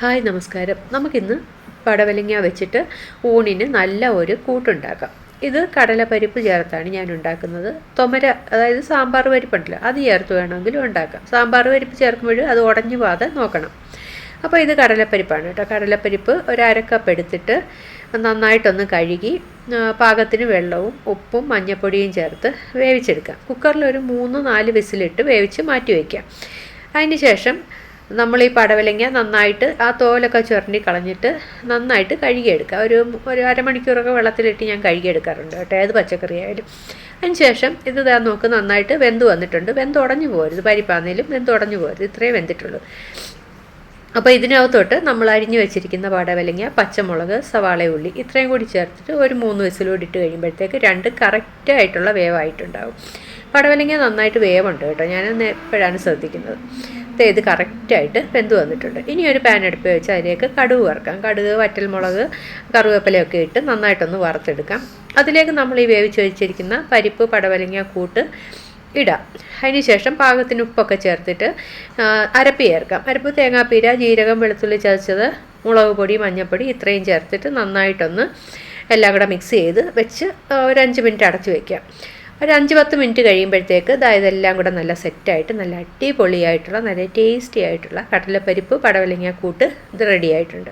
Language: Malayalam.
ഹായ് നമസ്കാരം. നമുക്കിന്ന് പടവലങ്ങ വെച്ചിട്ട് ഊണിന് നല്ല ഒരു കൂട്ടുണ്ടാക്കാം. ഇത് കടലപ്പരിപ്പ് ചേർത്താണ് ഞാൻ ഉണ്ടാക്കുന്നത്. തൊമര അതായത് സാമ്പാർ പരിപ്പുണ്ടല്ലോ അത് ചേർത്ത് വേണമെങ്കിലും ഉണ്ടാക്കാം. സാമ്പാർ പരിപ്പ് ചേർക്കുമ്പോൾ അത് ഉടഞ്ഞു പോകാതെ നോക്കണം. അപ്പോൾ ഇത് കടലപ്പരിപ്പാണ് കേട്ടോ. കടലപ്പരിപ്പ് ഒരു എടുത്തിട്ട് നന്നായിട്ടൊന്ന് കഴുകി പാകത്തിന് വെള്ളവും ഉപ്പും മഞ്ഞൾപ്പൊടിയും ചേർത്ത് വേവിച്ചെടുക്കാം. കുക്കറിൽ ഒരു മൂന്ന് നാല് വിസിലിട്ട് വേവിച്ച് മാറ്റി വയ്ക്കാം. അതിന് ശേഷം നമ്മൾ ഈ പടവലങ്ങ നന്നായിട്ട് ആ തോലൊക്കെ ചുരണ്ടി കളഞ്ഞിട്ട് നന്നായിട്ട് കഴുകിയെടുക്കുക. ഒരു ഒരു അരമണിക്കൂറൊക്കെ വെള്ളത്തിലിട്ട് ഞാൻ കഴുകിയെടുക്കാറുണ്ട് കേട്ടോ ഏത് പച്ചക്കറി ആയാലും അതിന് ശേഷം ഇത് ഇതാ നോക്ക് നന്നായിട്ട് വെന്ത് വന്നിട്ടുണ്ട്. വെന്ത് ഉടഞ്ഞു പോകരുത് പരിപ്പാന്നേലും വെന്ത് ഉടഞ്ഞു പോകരുത് ഇത്രയും വെന്തിട്ടുള്ളൂ. അപ്പോൾ ഇതിനകത്തോട്ട് നമ്മൾ അരിഞ്ഞു വെച്ചിരിക്കുന്ന പടവലങ്ങ പച്ചമുളക് സവാള ഉള്ളി ഇത്രയും കൂടി ചേർത്തിട്ട് ഒരു മൂന്ന് വിസിലൂടി ഇട്ട് കഴിയുമ്പോഴത്തേക്ക് രണ്ട് കറക്റ്റായിട്ടുള്ള വേവായിട്ടുണ്ടാവും. പടവലങ്ങ നന്നായിട്ട് വേവുണ്ട് കേട്ടോ ഞാൻ എപ്പോഴാണ് ശ്രദ്ധിക്കുന്നത്. ഇത് കറക്റ്റായിട്ട് വെന്ത് വന്നിട്ടുണ്ട്. ഇനി ഒരു പാൻ എടുപ്പ് വെച്ച് അതിലേക്ക് കടുക് വറുക്കാം. കടുക് വറ്റൽമുളക് കറുവേപ്പിലയൊക്കെ ഇട്ട് നന്നായിട്ടൊന്ന് വറുത്തെടുക്കാം. അതിലേക്ക് നമ്മൾ ഈ വേവിച്ച് വെച്ചിരിക്കുന്ന പരിപ്പ് പടവലങ്ങ കൂട്ട് ഇടാം. അതിന് ശേഷം പാകത്തിന് ഉപ്പൊക്കെ ചേർത്തിട്ട് അരപ്പ് ചേർക്കാം. അരപ്പ് തേങ്ങാപ്പീര ജീരകം വെളുത്തുള്ളി ചതച്ചത് മുളക് പൊടി മഞ്ഞൾപ്പൊടി ഇത്രയും ചേർത്തിട്ട് നന്നായിട്ടൊന്ന് എല്ലാം കൂടെ മിക്സ് ചെയ്ത് വെച്ച് ഒരു അഞ്ച് മിനിറ്റ് അടച്ച് വയ്ക്കാം ഒരു അഞ്ച് പത്ത് മിനിറ്റ് കഴിയുമ്പോഴത്തേക്ക് ദാ ഇതെല്ലാം കൂടെ നല്ല സെറ്റായിട്ട് നല്ല അടിപൊളിയായിട്ടുള്ള നല്ല ടേസ്റ്റി ആയിട്ടുള്ള കടലപ്പരിപ്പ് പടവലങ്ങ കൂട്ട് ഇത് റെഡി ആയിട്ടുണ്ട്.